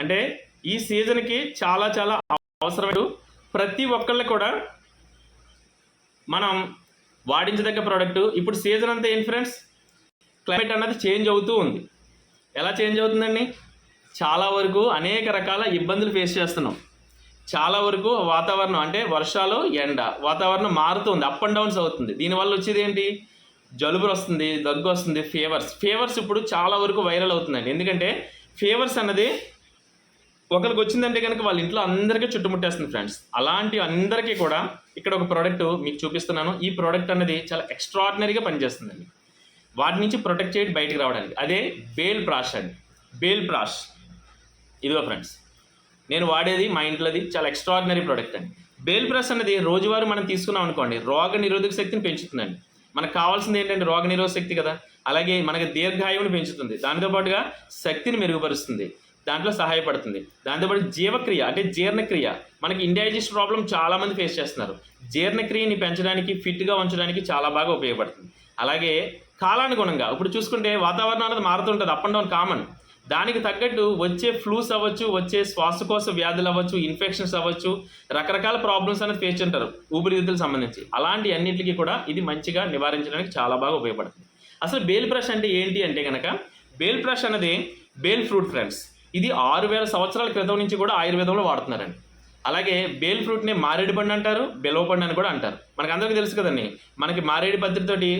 అంటే ఈ సీజన్కి చాలా చాలా అవసరమైన ప్రతి ఒక్కళ్ళు కూడా మనం వాడించదగ్గ ప్రోడక్ట్ ఇప్పుడు సీజన్ అంతా ఏంటి ఫ్రెండ్స్ క్లైమేట్ అన్నది చేంజ్ అవుతూ ఉంది. ఎలా చేంజ్ అవుతుందండి? చాలా వరకు అనేక రకాల ఇబ్బందులు ఫేస్ చేస్తున్నాం. చాలా వరకు వాతావరణం అంటే వర్షాలు ఎండ వాతావరణం మారుతుంది అప్ అండ్ డౌన్స్ అవుతుంది. దీనివల్ల వచ్చేది ఏంటి? జలుబు వస్తుంది దగ్గు వస్తుంది ఫీవర్స్ ఫీవర్స్ ఇప్పుడు చాలా వరకు వైరల్ అవుతుందండి. ఎందుకంటే ఫీవర్స్ అన్నది ఒకరికి వచ్చిందంటే కనుక వాళ్ళ ఇంట్లో అందరికీ చుట్టుముట్టేస్తుంది ఫ్రెండ్స్ అలాంటి అందరికీ కూడా ఇక్కడ ఒక ప్రోడక్ట్ మీకు చూపిస్తున్నాను. ఈ ప్రోడక్ట్ అనేది చాలా ఎక్స్ట్రాడినరీగా పనిచేస్తుందండి. వాటి నుంచి ప్రొటెక్ట్ చేయడం బయటకు రావడానికి. అదే బేల్ బ్రాష్ అండి. బేల్ బ్రాష్. ఇదిగో ఫ్రెండ్స్ నేను వాడేది మా ఇంట్లోది చాలా ఎక్స్ట్రాడినరీ ప్రోడక్ట్ అండి. బేల్ బ్రష్ అనేది రోజువారీ మనం తీసుకున్నాం అనుకోండి రోగ నిరోధక శక్తిని పెంచుతుందండి. మనకు కావాల్సింది ఏంటంటే రోగ నిరోధక శక్తి కదా. అలాగే మనకి దీర్ఘాయువుని పెంచుతుంది. దానితో పాటుగా శక్తిని మెరుగుపరుస్తుంది. దాంట్లో సహాయపడుతుంది. దాంతోపాటు జీవక్రియ అంటే జీర్ణక్రియ. మనకి ఇండైజెస్ట్ ప్రాబ్లం చాలామంది ఫేస్ చేస్తున్నారు. జీర్ణక్రియని పెంచడానికి ఫిట్గా ఉంచడానికి చాలా బాగా ఉపయోగపడుతుంది. అలాగే కాలానుగుణంగా ఇప్పుడు చూసుకుంటే వాతావరణం అనేది మారుతుంటుంది అప్ అండ్ డౌన్ కామన్ దానికి తగ్గట్టు వచ్చే ఫ్లూస్ అవ్వచ్చు వచ్చే శ్వాసకోశ వ్యాధులు అవ్వచ్చు ఇన్ఫెక్షన్స్ అవ్వచ్చు రకరకాల ప్రాబ్లమ్స్ అనేది ఫేస్ ఉంటారు ఊపిరితిత్తులకు సంబంధించి. అలాంటి అన్నింటికి కూడా ఇది మంచిగా నివారించడానికి చాలా బాగా ఉపయోగపడుతుంది. అసలు బేల్ బ్రష్ అంటే ఏంటి అంటే కనుక బేల్ బ్రష్ అనేది బేల్ ఫ్రూట్ ఫ్రెండ్స్. ఇది ఆరు వేల సంవత్సరాల క్రితం నుంచి కూడా ఆయుర్వేదంలో వాడుతున్నారండి. అలాగే బేల్ ఫ్రూట్ని మారేడు పండు అంటారు బెలవ పండు అని కూడా అంటారు. మనకు అందరికీ తెలుసు కదండి మనకి మారేడు పద్ధతితోటి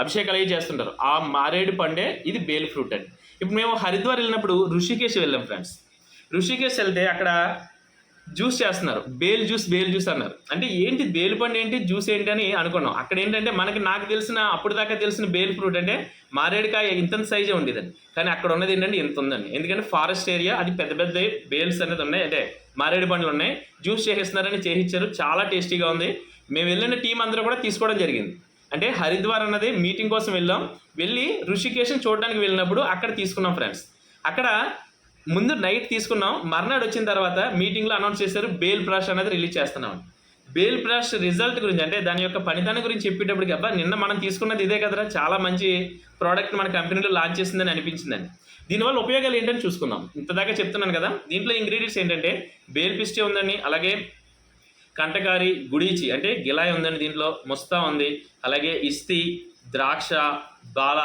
అభిషేకాలు అవి చేస్తుంటారు. ఆ మారేడు పండే ఇది బేల్ ఫ్రూట్ అండి. ఇప్పుడు మేము హరిద్వార్ వెళ్ళినప్పుడు ఋషికేశ్ వెళ్ళాం ఫ్రెండ్స్. ఋషికేశ్ వెళ్తే అక్కడ జ్యూస్ చేస్తున్నారు. బేల్ జ్యూస్ బేల్ జ్యూస్ అన్నారు. అంటే ఏంటి బేల్ పండు ఏంటి జ్యూస్ ఏంటి అని అనుకున్నాం. అక్కడ ఏంటంటే మనకి నాకు తెలిసిన అప్పుడు దాకా తెలిసిన బేల్ ఫ్రూట్ అంటే మారేడుకాయ ఇంత సైజే ఉండేదండి. కానీ అక్కడ ఉన్నది ఏంటంటే ఇంత ఉందండి. ఎందుకంటే ఫారెస్ట్ ఏరియా అది పెద్ద పెద్ద బేల్స్ అనేది ఉన్నాయి. అంటే మారేడు పండ్లు ఉన్నాయి. జ్యూస్ చేసేస్తున్నారని చేయించారు. చాలా టేస్టీగా ఉంది. మేము వెళ్ళిన టీం అందరూ కూడా తీసుకోవడం జరిగింది. అంటే హరిద్వార్ అన్నది మీటింగ్ కోసం వెళ్ళాం. వెళ్ళి ఋషికేశం చూడడానికి వెళ్ళినప్పుడు అక్కడ తీసుకున్నాం ఫ్రెండ్స్ అక్కడ ముందు నైట్ తీసుకున్నాం. మర్నాడు వచ్చిన తర్వాత మీటింగ్లో అనౌన్స్ చేశారు బేల్ ప్రాష్ అనేది రిలీజ్ చేస్తున్నాం. బేల్ ప్రాష్ రిజల్ట్ గురించి అంటే దాని యొక్క పనితనం గురించి చెప్పేటప్పటికి అబ్బా నిన్న మనం తీసుకున్నది ఇదే కదరా చాలా మంచి ప్రోడక్ట్ మన కంపెనీలో లాంచ్ చేసిందని అనిపించిందండి. దీనివల్ల ఉపయోగాలు ఏంటని చూసుకుందాం. ఇంతదాకా చెప్తున్నాను కదా దీంట్లో ఇంగ్రీడియంట్స్ ఏంటంటే బేల్ పిస్టే ఉందండి అలాగే కంటకారి గుడిచి అంటే గిలాయి ఉందండి దీంట్లో ముస్తా ఉంది అలాగే ఇస్తి ద్రాక్ష బాల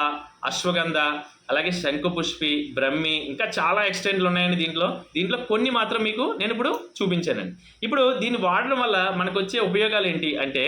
అశ్వగంధ అలాగే శంకుపుష్పి బ్రహ్మి ఇంకా చాలా ఎక్స్టెంట్లు ఉన్నాయండి దీంట్లో. దీంట్లో కొన్ని మాత్రం మీకు నేను ఇప్పుడు చూపించానండి. ఇప్పుడు దీన్ని వాడడం వల్ల మనకు వచ్చే ఉపయోగాలు ఏంటి అంటే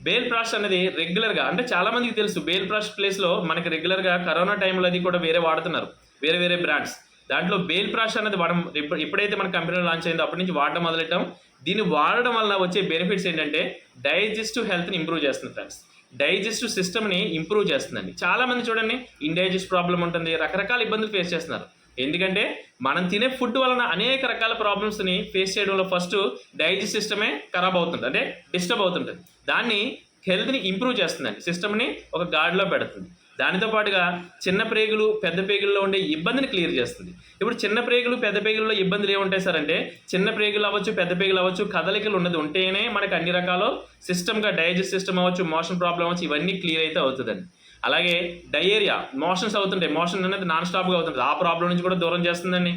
బేల్ ప్రాష్ అనేది రెగ్యులర్గా అంటే చాలా మందికి తెలుసు బేల్ ప్రాష్ ప్లేస్లో మనకి రెగ్యులర్గా కరోనా టైంలో అది కూడా వేరే వాడుతున్నారు వేరే వేరే బ్రాండ్స్ దాంట్లో బేల్ ప్రాష్ అనేది వాడడం ఎప్పుడైతే మన కంపెనీలో లాంచ్ అయిందో అప్పటి నుంచి వాడడం మొదలెట్టడం దీన్ని వాడడం వల్ల వచ్చే బెనిఫిట్స్ ఏంటంటే డైజెస్టివ్ హెల్త్ని ఇంప్రూవ్ చేస్తుంది ఫ్రెండ్స్ డైజెస్టివ్ సిస్టమ్ని ఇంప్రూవ్ చేస్తుందండి. చాలా మంది చూడండి ఇండైజెస్ట్ ప్రాబ్లం ఉంటుంది రకరకాల ఇబ్బందులు ఫేస్ చేస్తున్నారు. ఎందుకంటే మనం తినే ఫుడ్ వలన అనేక రకాల ప్రాబ్లమ్స్ని ఫేస్ చేయడంలో ఫస్ట్ డైజెస్ట్ సిస్టమే ఖరాబ్ అవుతుంది అంటే డిస్టర్బ్ అవుతుంటుంది. దాన్ని హెల్త్ని ఇంప్రూవ్ చేస్తుందండి. సిస్టమ్ని ఒక గాడిలో పెడుతుంది. దానితో పాటుగా చిన్న ప్రేగులు పెద్ద ప్రేగుల్లో ఉండే ఇబ్బందిని క్లియర్ చేస్తుంది. ఇప్పుడు చిన్న ప్రేగులు పెద్ద ప్రేగుల్లో ఇబ్బందులు ఏముంటాయి సార్ అంటే చిన్న ప్రేగులు అవ్వచ్చు పెద్ద ప్రేగులు అవ్వచ్చు కదలికలు ఉన్నది ఉంటేనే మనకి అన్ని రకాల సిస్టమ్గా డైజెస్ట్ సిస్టమ్ అవ్వచ్చు మోషన్ ప్రాబ్లం అవ్వచ్చు ఇవన్నీ క్లియర్ అయితే అవుతుందండి. అలాగే డయేరియా మోషన్స్ అవుతుంటాయి. మోషన్ అనేది నాన్ స్టాప్గా అవుతుంది ఆ ప్రాబ్లం నుంచి కూడా దూరం చేస్తుందండి.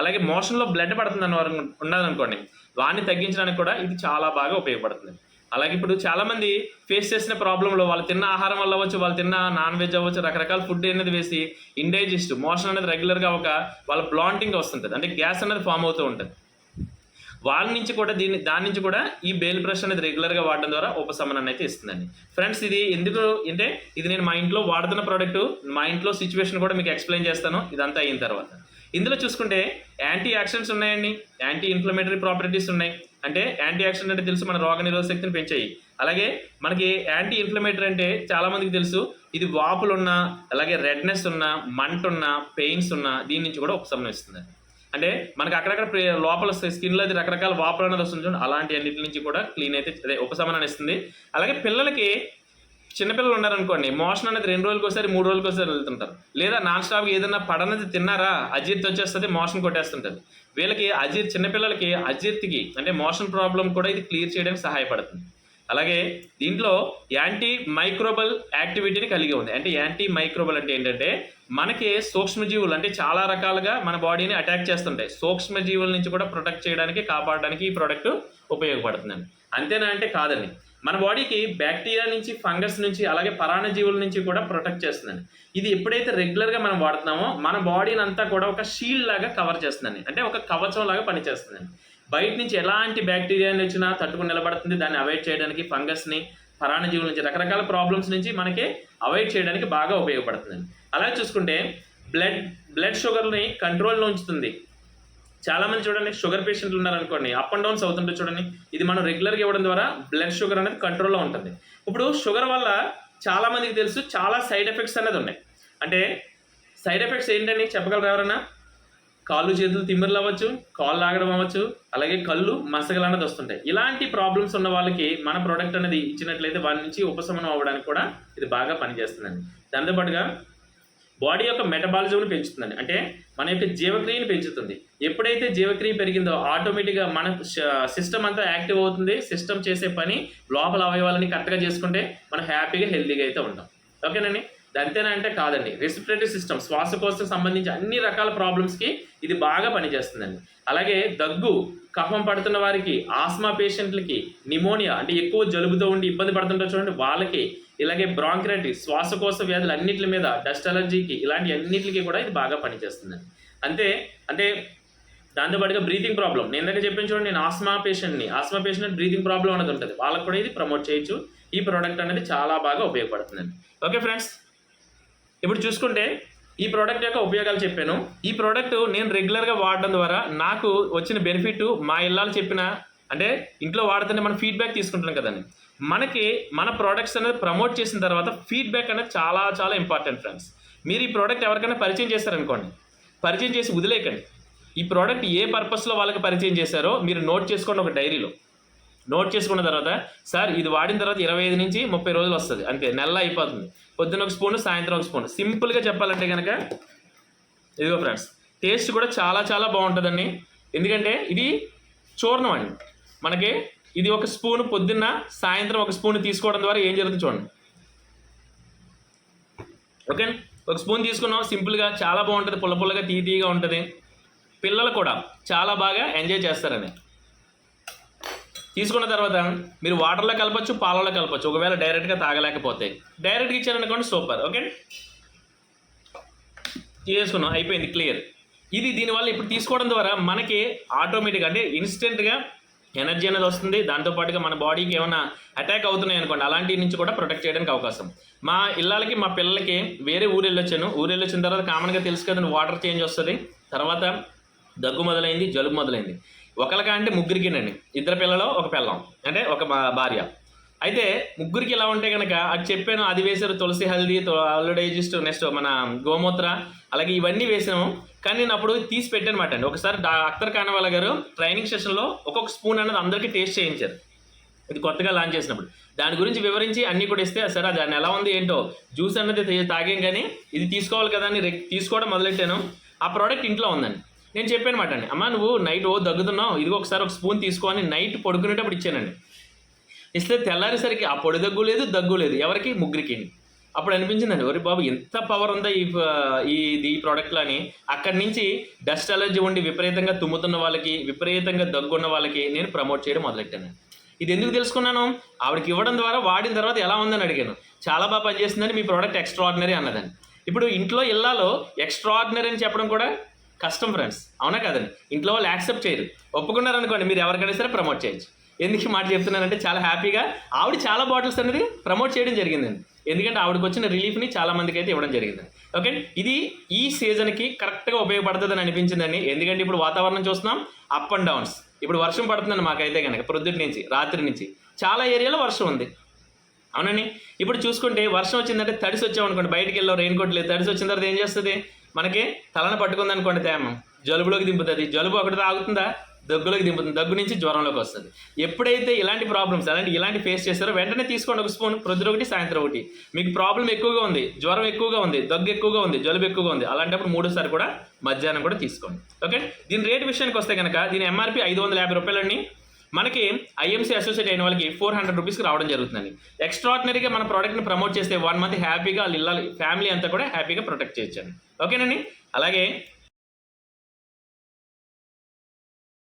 అలాగే మోషన్లో బ్లడ్ పడుతుంది అన్నవారు ఉన్నారనుకోండి వాడిని తగ్గించడానికి కూడా ఇది చాలా బాగా ఉపయోగపడుతుంది అలాగే ఇప్పుడు చాలా మంది ఫేస్ చేసిన ప్రాబ్లంలో వాళ్ళు తిన్న ఆహారం వల్ల అవ్వచ్చు వాళ్ళు తిన్న నాన్ వెజ్ అవ్వచ్చు రకరకాల ఫుడ్ అనేది వేసి ఇండైజెస్ట్ మోషన్ అనేది రెగ్యులర్గా ఒక వాళ్ళ బ్లాంటింగ్ వస్తుంటుంది. అంటే గ్యాస్ అనేది ఫామ్ అవుతూ ఉంటుంది. వాళ్ళ నుంచి కూడా దీన్ని దాని నుంచి కూడా ఈ బేల్ బ్రష్ అనేది రెగ్యులర్గా వాడడం ద్వారా ఉపశమనాన్ని అయితే ఇస్తుందండి. ఫ్రెండ్స్ ఇది ఎందుకు అంటే ఇది నేను మా ఇంట్లో వాడుతున్న ప్రోడక్ట్ మా ఇంట్లో సిచ్యువేషన్ కూడా మీకు ఎక్స్ప్లెయిన్ చేస్తాను. ఇదంతా అయిన తర్వాత. ఇందులో చూసుకుంటే యాంటీ యాక్సిడెంట్స్ ఉన్నాయండి. యాంటీ ఇన్ఫ్లమేటరీ ప్రాపర్టీస్ ఉన్నాయి. అంటే యాంటీ యాక్సిడెంట్ అంటే తెలుసు మన రోగ నిరోధక శక్తిని పెంచాయి. అలాగే మనకి యాంటీ ఇన్ఫ్లమేటరీ అంటే చాలా మందికి తెలుసు ఇది వాపులు ఉన్నా అలాగే రెడ్నెస్ ఉన్నా మంట ఉన్నా పెయిన్స్ ఉన్నా దీని నుంచి కూడా ఉపశమనం ఇస్తుంది. అంటే మనకి అక్కడక్కడ లోపల స్కిన్లో అది రకరకాల వాపులు అనేది వస్తుంది చూడండి అలాంటి అన్నిటి నుంచి కూడా క్లీన్ అయితే అదే ఉపశమనాన్ని ఇస్తుంది. అలాగే పిల్లలకి చిన్నపిల్లలు ఉన్నారనుకోండి మోషన్ అనేది రెండు రోజులకి ఒకసారి మూడు రోజులకి ఒకసారి వెళ్తుంటారు. లేదా నాన్ స్టాప్గా ఏదైనా పడనది తిన్నారా అజీర్తి వచ్చేస్తుంది మోషన్ కొట్టేస్తుంటుంది. వీళ్ళకి అజీర్ చిన్నపిల్లలకి అజీర్తికి అంటే మోషన్ ప్రాబ్లం కూడా ఇది క్లియర్ చేయడానికి సహాయపడుతుంది. అలాగే దీంట్లో యాంటీ మైక్రోబల్ యాక్టివిటీని కలిగి ఉంది. అంటే యాంటీ మైక్రోబల్ అంటే ఏంటంటే మనకి సూక్ష్మజీవులు అంటే చాలా రకాలుగా మన బాడీని అటాక్ చేస్తుంటాయి. సూక్ష్మజీవుల నుంచి కూడా ప్రొటెక్ట్ చేయడానికి కాపాడడానికి ఈ ప్రోడక్ట్ ఉపయోగపడుతుందండి. అంతేనా అంటే కాదండి. మన బాడీకి బ్యాక్టీరియా నుంచి ఫంగస్ నుంచి అలాగే పరాణజీవుల నుంచి కూడా ప్రొటెక్ట్ చేస్తుందండి. ఇది ఎప్పుడైతే రెగ్యులర్గా మనం వాడుతున్నామో మన బాడీని అంతా కూడా ఒక షీల్డ్ లాగా కవర్ చేస్తుందండి. అంటే ఒక కవచం లాగా పనిచేస్తుందండి. బయట నుంచి ఎలాంటి బ్యాక్టీరియా వచ్చినా తట్టుకుని నిలబడుతుంది దాన్ని అవాయిడ్ చేయడానికి ఫంగస్ని పరాణజీవుల నుంచి రకరకాల ప్రాబ్లమ్స్ నుంచి మనకి అవాయిడ్ చేయడానికి బాగా ఉపయోగపడుతుందండి. అలాగే చూసుకుంటే బ్లడ్ బ్లడ్ షుగర్ని కంట్రోల్లో ఉంచుతుంది. చాలా మంది చూడండి షుగర్ పేషెంట్లు ఉన్నారనుకోండి అప్ అండ్ డౌన్స్ అవుతుంటే చూడండి. ఇది మనం రెగ్యులర్గా ఇవ్వడం ద్వారా బ్లడ్ షుగర్ అనేది కంట్రోల్లో ఉంటుంది. ఇప్పుడు షుగర్ వల్ల చాలా మందికి తెలుసు చాలా సైడ్ ఎఫెక్ట్స్ అనేది ఉన్నాయి. అంటే సైడ్ ఎఫెక్ట్స్ ఏంటని చెప్పగలరు ఎవరన్నా? కాళ్ళు చేతులు తిమ్మిర్లు అవ్వచ్చు కాళ్ళు లాగడం అవ్వచ్చు అలాగే కళ్ళు మసగలు అనేది వస్తుంటాయి. ఇలాంటి ప్రాబ్లమ్స్ ఉన్న వాళ్ళకి మన ప్రోడక్ట్ అనేది ఇచ్చినట్లయితే వాళ్ళ నుంచి ఉపశమనం అవ్వడానికి కూడా ఇది బాగా పనిచేస్తుందండి. దాంతోపాటుగా బాడీ యొక్క మెటబాలిజంను పెంచుతుందండి. అంటే మన యొక్క జీవక్రియని పెంచుతుంది. ఎప్పుడైతే జీవక్రియ పెరిగిందో ఆటోమేటిక్గా మన సిస్టమ్ అంతా యాక్టివ్ అవుతుంది. సిస్టమ్ చేసే పని లోపల అవయవాలని కరెక్ట్గా చేసుకుంటే మనం హ్యాపీగా హెల్తీగా అయితే ఉంటాం. ఓకేనండి? అంతేనా అంటే కాదండి. రెస్పిరేటరీ సిస్టమ్ శ్వాసకోశకు సంబంధించి అన్ని రకాల ప్రాబ్లమ్స్కి ఇది బాగా పనిచేస్తుందండి. అలాగే దగ్గు కఫం పడుతున్న వారికి ఆస్మా పేషెంట్లకి నిమోనియా అంటే ఎక్కువ జలుబుతో ఉండి ఇబ్బంది పడుతుంటారు చూడండి వాళ్ళకి ఇలాగే బ్రాంక్రైటిస్ శ్వాసకోశ వ్యాధులు అన్నిటి మీద డస్ట్ అలర్జీకి ఇలాంటి అన్నిటికీ కూడా ఇది బాగా పనిచేస్తుందండి. అంతే అంటే దాంతోపాటుగా బ్రీతింగ్ ప్రాబ్లం నేను ఇందాక చెప్పాను చూడండి నేను ఆస్మా పేషెంట్ని ఆస్మా పేషెంట్ బ్రీతింగ్ ప్రాబ్లం అనేది ఉంటుంది. వాళ్ళకి కూడా ఇది ప్రమోట్ చేయొచ్చు. ఈ ప్రోడక్ట్ అనేది చాలా బాగా ఉపయోగపడుతుందండి. ఓకే ఫ్రెండ్స్ ఇప్పుడు చూసుకుంటే ఈ ప్రోడక్ట్ యొక్క ఉపయోగాలు చెప్పాను. ఈ ప్రోడక్ట్ నేను రెగ్యులర్గా వాడడం ద్వారా నాకు వచ్చిన బెనిఫిట్ మా ఇళ్ళాలు చెప్పిన అంటే ఇంట్లో వాడుతుంటే మనం ఫీడ్బ్యాక్ తీసుకుంటున్నాం కదండి. మనకి మన ప్రోడక్ట్స్ అనేది ప్రమోట్ చేసిన తర్వాత ఫీడ్బ్యాక్ అనేది చాలా చాలా ఇంపార్టెంట్ ఫ్రెండ్స్ మీరు ఈ ప్రోడక్ట్ ఎవరికైనా పరిచయం చేస్తారనుకోండి పరిచయం చేసి వదిలేయకండి. ఈ ప్రోడక్ట్ ఏ పర్పస్లో వాళ్ళకి పరిచయం చేశారో మీరు నోట్ చేసుకోండి ఒక డైరీలో నోట్ చేసుకున్న తర్వాత సార్ ఇది వాడిన తర్వాత ఇరవై ఐదు నుంచి ముప్పై రోజులు వస్తుంది. అంతే నెల అయిపోతుంది. పొద్దున్న ఒక స్పూన్ సాయంత్రం ఒక స్పూన్. సింపుల్గా చెప్పాలంటే కనుక ఇదిగో ఫ్రెండ్స్ టేస్ట్ కూడా చాలా చాలా బాగుంటుందండి. ఎందుకంటే ఇది చూర్ణం అండి. మనకి ఇది ఒక స్పూన్ పొద్దున్న సాయంత్రం ఒక స్పూన్ తీసుకోవడం ద్వారా ఏం జరుగుతుంది చూడండి. ఓకే? ఒక స్పూన్ తీసుకున్నాం సింపుల్గా చాలా బాగుంటుంది పుల్ల పుల్లగా తీ తీగా ఉంటుంది. పిల్లలు కూడా చాలా బాగా ఎంజాయ్ చేస్తారని. తీసుకున్న తర్వాత మీరు వాటర్లో కలపచ్చు పాలలో కలపచ్చు. ఒకవేళ డైరెక్ట్గా తాగలేకపోతే. డైరెక్ట్గా ఇచ్చారనుకోండి సూపర్ ఓకే చేసుకున్నాం. అయిపోయింది. క్లియర్ ఇది దీనివల్ల ఇప్పుడు తీసుకోవడం ద్వారా మనకి ఆటోమేటిక్ అంటే ఇన్స్టెంట్గా ఎనర్జీ అనేది వస్తుంది. దాంతోపాటుగా మన బాడీకి ఏమైనా అటాక్ అవుతున్నాయి అనుకోండి అలాంటి నుంచి కూడా ప్రొటెక్ట్ చేయడానికి అవకాశం. మా ఇళ్ళకి మా పిల్లలకి వేరే ఊరు వెళ్ళొచ్చాను ఊరు వెళ్ళొచ్చిన తర్వాత కామన్గా తెలుసు కదండి వాటర్ చేంజ్ వస్తుంది. తర్వాత దగ్గు మొదలైంది జలుబు మొదలైంది. ఒకరికా అంటే ముగ్గురికినండి. ఇద్దరు పిల్లలు ఒక పిల్లం. అంటే ఒక భా- భార్య. అయితే ముగ్గురికి ఎలా ఉంటే కనుక అది చెప్పాను అది వేశారు తులసి హల్దీ ఆల్రెడైజిస్ట్ నెక్స్ట్ మన గోమూత్ర అలాగే ఇవన్నీ వేసాము కానీ నేను అప్పుడు తీసి పెట్టానమాట అండి. ఒకసారి డా- అఖ్తర్ గారు ట్రైనింగ్ సెషన్లో ఒక్కొక్క స్పూన్ అనేది అందరికీ టేస్ట్ చేయించారు. ఇది కొత్తగా లాంచ్ చేసినప్పుడు. దాని గురించి వివరించి అన్ని కూడా ఇస్తే సరే దాన్ని ఎలా ఉంది ఏంటో? జ్యూస్ అన్నది తాగాం కానీ ఇది తీసుకోవాలి కదా అని తీసుకోవడం మొదలెట్టాను. ఆ ప్రోడక్ట్ ఇంట్లో ఉందండి. నేను చెప్పాను మాట అండి. అమ్మ నువ్వు నైట్ ఓ దగ్గుతున్నావు. ఇదిగో ఒకసారి ఒక స్పూన్ తీసుకొని నైట్ పడుకునేటప్పుడు ఇచ్చానండి. ఇస్తే తెల్లారేసరికి ఆ పొడి దగ్గు లేదు దగ్గు లేదు ఎవరికి? ముగ్గురికి అప్పుడు అనిపించిందండి ఒరే బాబు ఎంత పవర్ ఉందా ఈ ఈ ఈ ప్రోడక్ట్లో అని. అక్కడి నుంచి డస్ట్ అలర్జీ ఉండి విపరీతంగా తుమ్ముతున్న వాళ్ళకి విపరీతంగా దగ్గున్న వాళ్ళకి నేను ప్రమోట్ చేయడం మొదలెట్టాను ఇది ఎందుకు తెలుసుకున్నాను? ఆవిడకి ఇవ్వడం ద్వారా వాడిన తర్వాత ఎలా ఉందని అడిగాను. చాలా బాగా పనిచేస్తుందని మీ ప్రోడక్ట్ ఎక్స్ట్రాడినరీ అన్నదండి. ఇప్పుడు ఇంట్లో ఇళ్ళలో ఎక్స్ట్రాడినరీ అని చెప్పడం కూడా కష్టం ఫ్రెండ్స్. అవునా కదండి? ఇంట్లో వాళ్ళు యాక్సెప్ట్ చేయరు. ఒప్పుకున్నారనుకోండి మీరు ఎవరికైనా సరే ప్రమోట్ చేయొచ్చు ఎందుకు మాట చెప్తున్నానంటే చాలా హ్యాపీగా ఆవిడ చాలా బాటిల్స్ అనేది ప్రమోట్ చేయడం జరిగిందండి. ఎందుకంటే ఆవిడకి వచ్చిన రిలీఫ్ని చాలా మందికి అయితే ఇవ్వడం జరిగింది ఓకే? ఇది ఈ సీజన్కి కరెక్ట్గా ఉపయోగపడుతుందని అనిపించిందండి. ఎందుకంటే ఇప్పుడు వాతావరణం చూస్తున్నాం అప్ అండ్ డౌన్స్. ఇప్పుడు వర్షం పడుతుందండి మాకైతే కనుక ప్రొద్దుటి నుంచి రాత్రి నుంచి చాలా ఏరియాలో వర్షం ఉంది. అవునండి? ఇప్పుడు చూసుకుంటే వర్షం వచ్చిందంటే తడిసి వచ్చామనుకోండి బయటికి వెళ్ళాం రెయిన్ కోట్ లేదు. తడిసి వచ్చిన తర్వాత ఏం చేస్తుంది? మనకి తలను పట్టుకుంది అనుకోండి తేమ. జలుబులోకి దింపుతుంది. జలుబు ఒకటి తాగుతుందా? దగ్గులోకి దింపుతుంది. దగ్గు నుంచి జ్వరంలోకి వస్తుంది. ఎప్పుడైతే ఇలాంటి ప్రాబ్లమ్స్ అలాంటి ఇలాంటి ఫేస్ చేస్తారో వెంటనే తీసుకోండి ఒక స్పూన్ ప్రొద్దున ఒకటి సాయంత్రం ఒకటి. మీకు ప్రాబ్లం ఎక్కువగా ఉంది జ్వరం ఎక్కువగా ఉంది దగ్గు ఎక్కువగా ఉంది జలుబు ఎక్కువగా ఉంది అలాంటప్పుడు మూడోసారి కూడా మధ్యాహ్నం కూడా తీసుకోండి. ఓకే? దీని రేట్ విషయానికి వస్తే కనుక దీని ఎంఆర్పి ఐదు వందల యాభై రూపాయలండి. మనకి ఐఎంసీ అసోసియేట్ అయిన వాళ్ళకి ఫోర్ హండ్రెడ్ రూపీస్కి రావడం జరుగుతుందండి. ఎక్స్ట్రాడినరీగా మన ప్రోడక్ట్ని ప్రమోట్ చేస్తే వన్ మంత్ హ్యాపీగా వాళ్ళ ఫ్యామిలీ అంతా కూడా హ్యాపీగా ప్రొటెక్ట్ చేయొచ్చండి. ఓకేనండి అలాగే